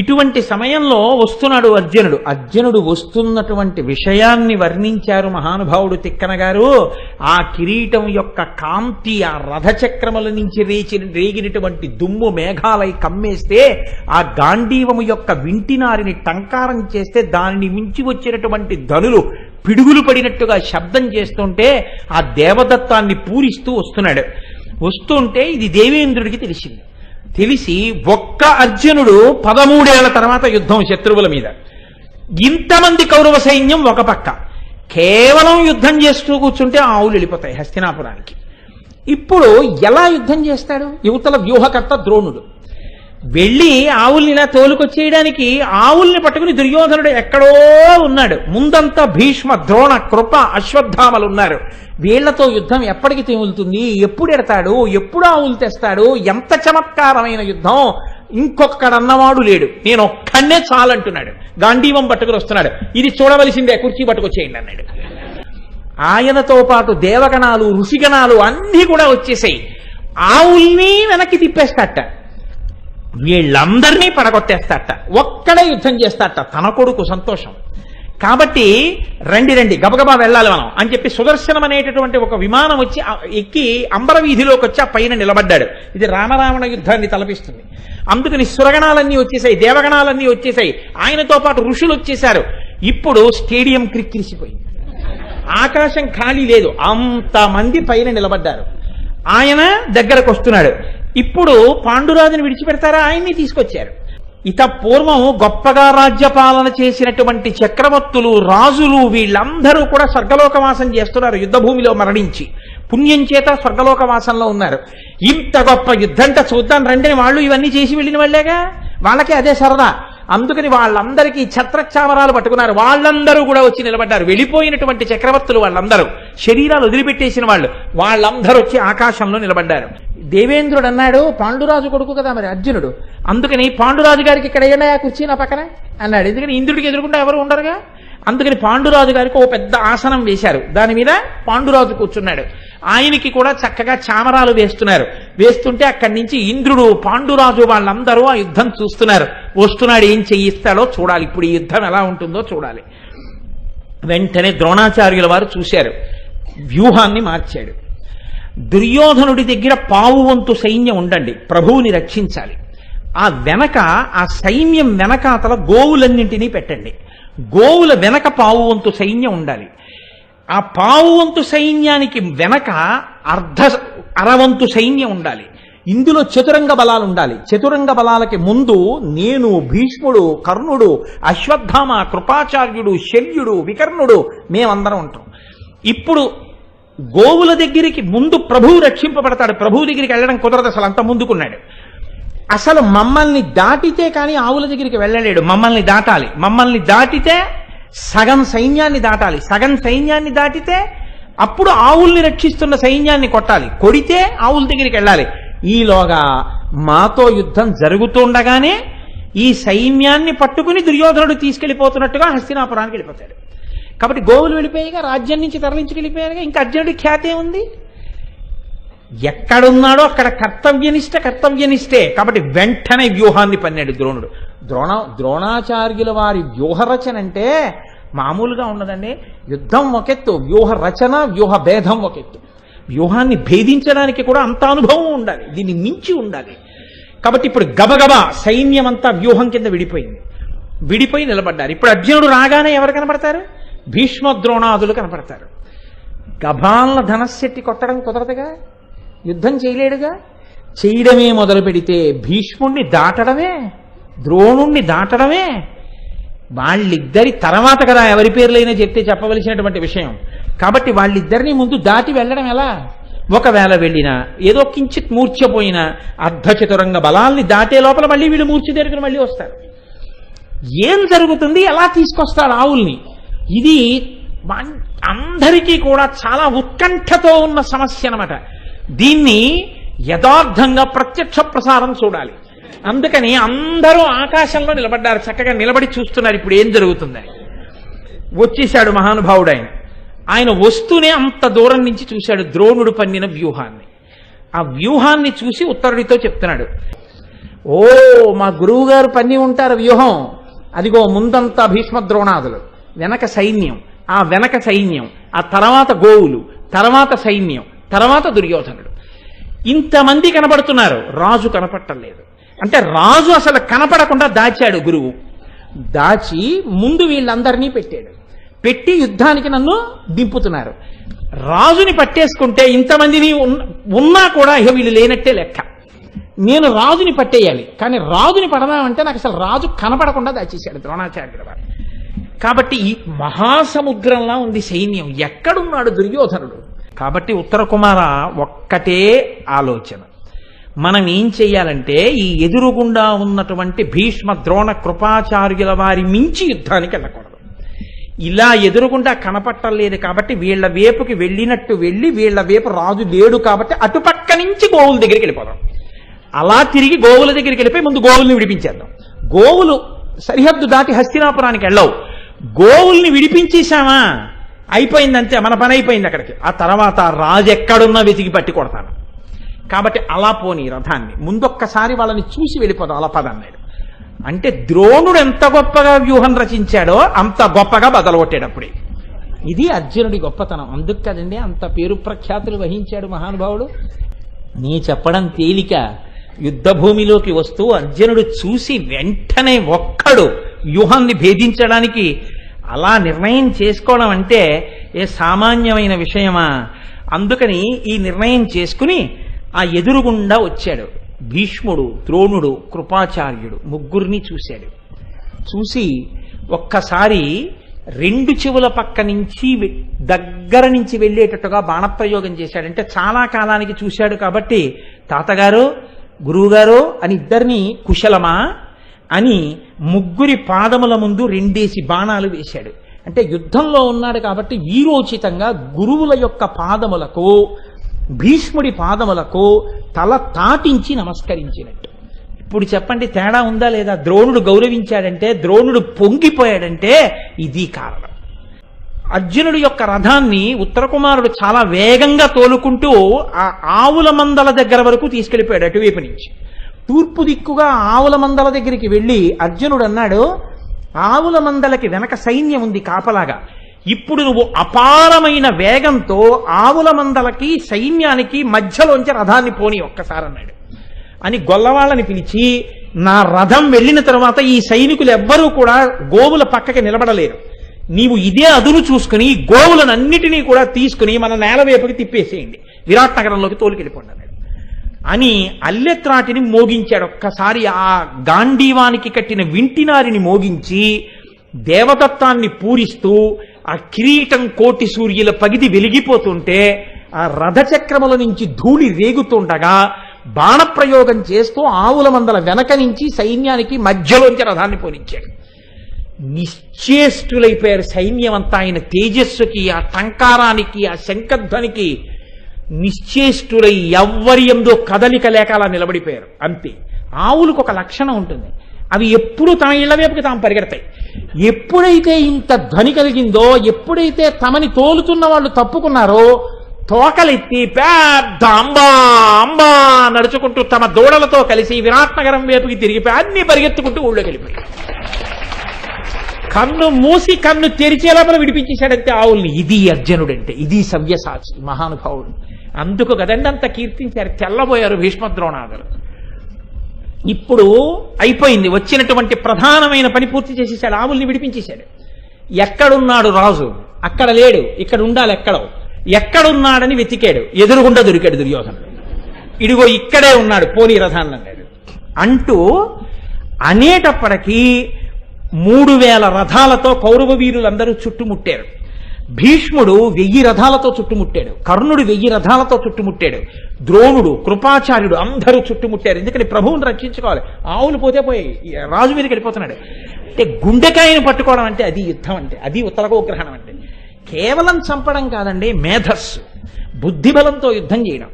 ఇటువంటి సమయంలో వస్తున్నాడు అర్జునుడు. అర్జునుడు వస్తున్నటువంటి విషయాన్ని వర్ణించారు మహానుభావుడు తిక్కన గారు ఆ కిరీటం యొక్క కాంతి ఆ రథచక్రముల నుంచి రేచి రేగినటువంటి దుమ్ము మేఘాలై కమ్మేస్తే ఆ గాంధీవము యొక్క వింటినారిని టంకారం చేస్తే దానిని మించి వచ్చినటువంటి ధనులు పిడుగులు పడినట్టుగా శబ్దం చేస్తుంటే ఆ దేవదత్తాన్ని పూరిస్తూ వస్తున్నాడు. వస్తుంటే ఇది దేవేంద్రుడికి తెలిసింది. తెలిసి ఒక్క అర్జునుడు పదమూడేళ్ళ తర్వాత యుద్ధం శత్రువుల మీద. ఇంతమంది కౌరవ సైన్యం ఒక పక్క. కేవలం యుద్ధం చేస్తూ కూర్చుంటే ఆవులు వెళ్ళిపోతాయి హస్తినాపురానికి. ఇప్పుడు ఎలా యుద్ధం చేస్తాడు? యువతల వ్యూహకర్త ద్రోణుడు. వెళ్ళి ఆవుల్ని తోలుకొచ్చేయడానికి ఆవుల్ని పట్టుకుని దుర్యోధనుడు ఎక్కడో ఉన్నాడు. ముందంతా భీష్మ ద్రోణ కృప అశ్వత్థామలు ఉన్నారు. వీళ్ళతో యుద్ధం ఎప్పటికి తెములుతుంది? ఎప్పుడు ఎడతాడు? ఎప్పుడు ఆవులు తెస్తాడు? ఎంత చమత్కారమైన యుద్ధం? ఇంకొక్కడన్నవాడు లేడు. నేను ఒక్కడనే చాలంటున్నాడు. గాంధీవం పట్టుకుని వస్తున్నాడు. ఇది చూడవలసిందే. కుర్చీ పట్టుకొచ్చేయండి అన్నాడు. ఆయనతో పాటు దేవగణాలు ఋషిగణాలు అన్నీ కూడా వచ్చేసాయి. ఆవుల్ని వెనక్కి తిప్పేస్తాట వీళ్ళందరినీ పడగొట్టేస్తాట ఒక్కడే యుద్ధం చేస్తాట తన కొడుకు సంతోషం. కాబట్టి రండి రండి గబగబా వెళ్ళాలి మనం అని చెప్పి సుదర్శనం అనేటటువంటి ఒక విమానం వచ్చి ఎక్కి అంబర వీధిలోకి వచ్చి ఆ పైన నిలబడ్డాడు. ఇది రామరావణ యుద్ధాన్ని తలపిస్తుంది. అందుకని సురగణాలన్నీ వచ్చేసాయి దేవగణాలన్నీ వచ్చేసాయి. ఆయనతో పాటు ఋషులు వచ్చేశారు. ఇప్పుడు స్టేడియం క్రిక్కిరిసిపోయింది. ఆకాశం ఖాళీ లేదు. అంతమంది పైన నిలబడ్డారు. ఆయన దగ్గరకు వస్తున్నాడు. ఇప్పుడు పాండురాజుని విడిచిపెడతారా? ఆయన్ని తీసుకొచ్చారు. ఇత పూర్వం గొప్పగా రాజ్యపాలన చేసినటువంటి చక్రవర్తులు రాజులు వీళ్ళందరూ కూడా స్వర్గలోకవాసం చేస్తున్నారు. యుద్ధభూమిలో మరణించి. పుణ్యం చేత స్వర్గలోకవాసంలో ఉన్నారు. ఇంత గొప్ప యుద్ధంట చూద్దాం రండి వాళ్ళు ఇవన్నీ చేసి వెళ్ళిన వాళ్ళేగా? వాళ్ళకి అదే సరదా. అందుకని వాళ్ళందరికీ ఛత్రచామరాలు పట్టుకున్నారు. వాళ్ళందరూ కూడా వచ్చి నిలబడ్డారు. వెళ్ళిపోయినటువంటి చక్రవర్తులు వాళ్ళందరూ. శరీరాలు వదిలిపెట్టేసిన వాళ్ళు. వాళ్ళందరూ వచ్చి ఆకాశంలో నిలబడ్డారు. దేవేంద్రుడు అన్నాడు పాండురాజు కొడుకు కదా మరి అర్జునుడు. అందుకని పాండురాజు గారికి ఇక్కడ ఏడా కుర్చీ నా పక్కన? అన్నాడు. ఎందుకని ఇంద్రుడికి ఎదురుకుండా ఎవరు ఉండరుగా? అందుకని పాండురాజు గారికి ఓ పెద్ద ఆసనం వేశారు. దాని మీద పాండురాజు కూర్చున్నాడు. ఆయనకి కూడా చక్కగా చామరాలు వేస్తున్నారు. వేస్తుంటే అక్కడి నుంచి ఇంద్రుడు పాండురాజు వాళ్ళందరూ ఆ యుద్ధం చూస్తున్నారు. వస్తున్నాడు ఏం చెయ్యిస్తాడో చూడాలి. ఇప్పుడు ఈ యుద్ధం ఎలా ఉంటుందో చూడాలి. వెంటనే ద్రోణాచార్యుల వారు చూశారు. వ్యూహాన్ని మార్చాడు. దుర్యోధనుడి దగ్గర పావు వంతు సైన్యం ఉండండి. ప్రభువుని రక్షించాలి. ఆ వెనక ఆ సైన్యం వెనకాతల గోవులన్నింటినీ పెట్టండి. గోవుల వెనక పావు వంతు సైన్యం ఉండాలి. ఆ పావు వంతు సైన్యానికి వెనక అర్ధ అరవంతు సైన్యం ఉండాలి. ఇందులో చతురంగ బలాలు ఉండాలి. చతురంగ బలాలకి ముందు నేను భీష్ముడు కర్ణుడు అశ్వత్థామ కృపాచార్యుడు శల్యుడు వికర్ణుడు మేమందరం ఉంటాం. ఇప్పుడు గోవుల దగ్గరికి ముందు ప్రభువు రక్షింపబడతాడు. ప్రభువు దగ్గరికి వెళ్ళడం కుదరదు అసలు అంత ముందుకున్నాడు. అసలు మమ్మల్ని దాటితే కానీ ఆవుల దగ్గరికి వెళ్ళలేడు. మమ్మల్ని దాటాలి. మమ్మల్ని దాటితే సగం సైన్యాన్ని దాటాలి. సగం సైన్యాన్ని దాటితే అప్పుడు ఆవుల్ని రక్షిస్తున్న సైన్యాన్ని కొట్టాలి. కొడితే ఆవుల దగ్గరికి వెళ్ళాలి. ఈలోగా మాతో యుద్ధం జరుగుతుండగానే ఈ సైన్యాన్ని పట్టుకుని దుర్యోధనుడు తీసుకెళ్ళిపోతున్నట్టుగా హస్తినాపురానికి వెళ్ళిపోతాడు. కాబట్టి గోవులు వెళ్ళిపోయాయిగా రాజ్యం నుంచి తరలించుకెళ్ళిపోయారుగా ఇంకా అర్జునుడి ఖ్యాతి ఉంది ఎక్కడున్నాడో అక్కడ కర్తవ్యనిష్ట కర్తవ్యనిష్టే. కాబట్టి వెంటనే వ్యూహాన్ని పన్నాడు ద్రోణుడు. ద్రోణ ద్రోణాచార్యుల వారి వ్యూహరచన అంటే మామూలుగా ఉండదండి యుద్ధం ఒకెత్తు వ్యూహ రచన వ్యూహ భేదం ఒకెత్తు వ్యూహాన్ని భేదించడానికి కూడా అంత అనుభవం ఉండాలి దీన్ని మించి ఉండాలి. కాబట్టి ఇప్పుడు గబగబా సైన్యం అంతా వ్యూహం కింద విడిపోయింది. విడిపోయి నిలబడ్డారు. ఇప్పుడు అర్జునుడు రాగానే ఎవరు కనబడతారు? భీష్మ ద్రోణాదులు కనపడతారు. గభాల ధనశెట్టి కొట్టడం కుదరదుగా? యుద్ధం చేయలేడుగా? చేయడమే మొదలు పెడితే భీష్ముణ్ణి దాటడమే? ద్రోణుణ్ణి దాటడమే? వాళ్ళిద్దరి తర్వాత కదా ఎవరి పేర్లైనా చెప్తే చెప్పవలసినటువంటి విషయం. కాబట్టి వాళ్ళిద్దరిని ముందు దాటి వెళ్ళడం ఎలా? ఒకవేళ వెళ్ళినా ఏదో కించిత్ మూర్ఛపోయినా అర్ధచతురంగ బలాల్ని దాటే లోపల మళ్ళీ వీళ్ళు మూర్చి దగ్గర మళ్ళీ వస్తారు. ఏం జరుగుతుంది? ఎలా తీసుకొస్తాడు ఆవుల్ని ఇది అందరికీ కూడా చాలా ఉత్కంఠతో ఉన్న సమస్య అనమాట దీన్ని యథార్థంగా ప్రత్యక్ష ప్రసారం చూడాలి. అందుకని అందరూ ఆకాశంలో నిలబడ్డారు. చక్కగా నిలబడి చూస్తున్నారు. ఇప్పుడు ఏం జరుగుతుందని వచ్చేశాడు మహానుభావుడు ఆయన ఆయన వస్తూనే అంత దూరం నుంచి చూశాడు ద్రోణుడు పన్నిన వ్యూహాన్ని. ఆ వ్యూహాన్ని చూసి ఉత్తరుడితో చెప్తున్నాడు. ఓ మా గురువు గారు పన్ని ఉంటారు వ్యూహం. అదిగో ముందంతా భీష్మ ద్రోణాదులు. వెనక సైన్యం ఆ వెనక సైన్యం ఆ తర్వాత గోవులు తర్వాత సైన్యం తర్వాత దుర్యోధనుడు. ఇంతమంది కనబడుతున్నారు రాజు కనపట్టలేదు అంటే రాజు అసలు కనపడకుండా దాచాడు గురువు. దాచి ముందు వీళ్ళందరినీ పెట్టాడు. పెట్టి యుద్ధానికి నన్ను దింపుతున్నారు. రాజుని పట్టేసుకుంటే ఇంతమందిని ఉన్నా కూడా ఇక వీళ్ళు లేనట్టే లెక్క. నేను రాజుని పట్టేయాలి కానీ రాజుని పడదామంటే నాకు అసలు రాజు కనపడకుండా దాచేశాడు ద్రోణాచార్యుడు వారు. కాబట్టి మహాసముద్రంలా ఉంది సైన్యం. ఎక్కడున్నాడు దుర్యోధనుడు? కాబట్టి ఉత్తర కుమార ఒక్కటే ఆలోచన. మనం ఏం చెయ్యాలంటే ఈ ఎదురుగుండా ఉన్నటువంటి భీష్మ ద్రోణ కృపాచార్యుల వారి మించి యుద్ధానికి వెళ్ళకూడదు. ఇలా ఎదురుగుండా కనపట్టలేదు కాబట్టి వీళ్ళ వేపుకి వెళ్ళినట్టు వెళ్ళి వీళ్ళ వేపు రాజు లేడు కాబట్టి అటుపక్క నుంచి గోవుల దగ్గరికి వెళ్ళిపోదాం. అలా తిరిగి గోవుల దగ్గరికి వెళ్ళిపోయి ముందు గోవుల్ని విడిపించేద్దాం. గోవులు సరిహద్దు దాటి హస్తినాపురానికి వెళ్ళవు. గోవుల్ని విడిపించేశామా? అయిపోయిందంతే మన పని అయిపోయింది అక్కడికి. ఆ తర్వాత రాజు ఎక్కడున్నా వెతికి పట్టి కొడతాను. కాబట్టి అలా పోని రథాన్ని. ముందొక్కసారి వాళ్ళని చూసి వెళ్ళిపోదాం అలా పదన్నాడు అంటే ద్రోణుడు ఎంత గొప్పగా వ్యూహం రచించాడో అంత గొప్పగా బదలగొట్టాడు అప్పుడే ఇది అర్జునుడి గొప్పతనం. అందుకు కదండి అంత పేరు ప్రఖ్యాతులు వహించాడు మహానుభావుడు. నీ చెప్పడం తేలిక. యుద్ధ భూమిలోకి వస్తూ అర్జునుడు చూసి వెంటనే ఒక్కడు వ్యూహాన్ని భేదించడానికి అలా నిర్ణయం చేసుకోవడం అంటే ఏ సామాన్యమైన విషయమా? అందుకని ఈ నిర్ణయం చేసుకుని ఆ ఎదురుగుండా వచ్చాడు. భీష్ముడు ద్రోణుడు కృపాచార్యుడు ముగ్గురిని చూశాడు. చూసి ఒక్కసారి రెండు చెవుల పక్క నుంచి దగ్గర నుంచి వెళ్ళేటట్టుగా బాణప్రయోగం చేశాడంటే చాలా కాలానికి చూశాడు కాబట్టి తాతగారు గురువుగారు అని ఇద్దరిని కుశలమా? అని ముగ్గురి పాదముల ముందు రెండేసి బాణాలు వేశాడు. అంటే యుద్ధంలో ఉన్నాడు కాబట్టి వీరోచితంగా గురువుల యొక్క పాదములకు భీష్ముడి పాదములకు తల తాటించి నమస్కరించినట్టు. ఇప్పుడు చెప్పండి తేడా ఉందా లేదా? ద్రోణుడు గౌరవించాడంటే ద్రోణుడు పొంగిపోయాడంటే ఇది కారణం. అర్జునుడి యొక్క రథాన్ని ఉత్తరకుమారుడు చాలా వేగంగా తోలుకుంటూ ఆ ఆవుల మందల దగ్గర వరకు తీసుకెళ్ళిపోయాడు అటువైపు నుంచి. తూర్పు దిక్కుగా ఆవుల మందల దగ్గరికి వెళ్ళి అర్జునుడు అన్నాడు ఆవుల మందలకి వెనక సైన్యం ఉంది కాపలాగా. ఇప్పుడు నువ్వు అపారమైన వేగంతో ఆవుల మందలకి సైన్యానికి మధ్యలోంచి రథాన్ని పోని ఒక్కసారి అన్నాడు. అని గొల్లవాళ్ళని పిలిచి నా రథం వెళ్ళిన తర్వాత ఈ సైనికులు ఎవ్వరూ కూడా గోవుల పక్కకి నిలబడలేరు. నీవు ఇదే అదును చూసుకుని గోవులను అన్నిటినీ కూడా తీసుకుని మన నేల వైపుకి తిప్పేసేయండి. విరాట్ నగరంలోకి తోలుకెళ్ళిపోండి అన్నాడు. అని అల్లెత్రాటిని మోగించాడు. ఒక్కసారి ఆ గాంధీవానికి కట్టిన వింటినారిని మోగించి దేవదత్తాన్ని పూరిస్తూ ఆ కిరీటం కోటి సూర్యుల పగిది వెలిగిపోతుంటే ఆ రథచక్రముల నుంచి ధూళి రేగుతుండగా బాణప్రయోగం చేస్తూ ఆవుల మందల వెనక నుంచి సైన్యానికి మధ్యలోంచి రథాన్ని పోనిచ్చాడు. నిశ్చేష్టులైపోయారు సైన్యం అంతా ఆయన తేజస్సుకి ఆ టంకారానికి ఆ శంఖధ్వనికి నిశ్చేష్టులై ఎవ్వరి ఎందో కదలిక లేక అలా నిలబడిపోయారు. అంతే. ఆవులకు ఒక లక్షణం ఉంటుంది. అవి ఎప్పుడు తన ఇళ్ళ వైపుకి తాము పరిగెడతాయి. ఎప్పుడైతే ఇంత ధ్వని కలిగిందో ఎప్పుడైతే తమని తోలుతున్న వాళ్ళు తప్పుకున్నారో తోకలెత్తి పెద్ద అంబా అంబా నడుచుకుంటూ తమ దూడలతో కలిసి విరాట్ నగరం వైపుకి తిరిగిపోయి అన్ని పరిగెత్తుకుంటూ ఊళ్ళోకి వెళ్ళిపోయాయి కన్ను మూసి కన్ను తెరిచే లోపల విడిపించేశాడంతే ఆవుల్ని. ఇది అర్జునుడంటే ఇది సవ్యసాచి మహానుభావుడు. అందుకు కదండి అంత కీర్తించారు తెల్లబోయారు భీష్మద్రోణాదులు ఇప్పుడు అయిపోయింది వచ్చినటువంటి ప్రధానమైన పని పూర్తి చేసేసాడు ఆవుల్ని విడిపించేశాడు. ఎక్కడున్నాడు రాజు? అక్కడ లేడు ఇక్కడ ఉండాలి ఎక్కడో. ఎక్కడున్నాడని వెతికాడు ఎదురుగుండా దొరికాడు దుర్యోధనుడు. ఇడిగో ఇక్కడే ఉన్నాడు పోనీ రథాన్ని అన్నాడు అంటూ అనేటప్పటికీ మూడు వేల రథాలతో కౌరవ వీరులందరూ చుట్టుముట్టారు. భీష్ముడు వెయ్యి రథాలతో చుట్టుముట్టాడు. కర్ణుడు వెయ్యి రథాలతో చుట్టుముట్టాడు. ద్రోణుడు కృపాచార్యుడు అందరూ చుట్టుముట్టారు. ఎందుకని ప్రభువుని రక్షించుకోవాలి? ఆవులు పోతే పోయి రాజు మీదకి వెళ్ళిపోతున్నాడు. అంటే గుండెకాయను పట్టుకోవడం అంటే అది యుద్ధం అంటే అది ఉత్తరగోగ్రహణం అంటే. కేవలం చంపడం కాదండి మేధస్సు. బుద్ధిబలంతో యుద్ధం చేయడం.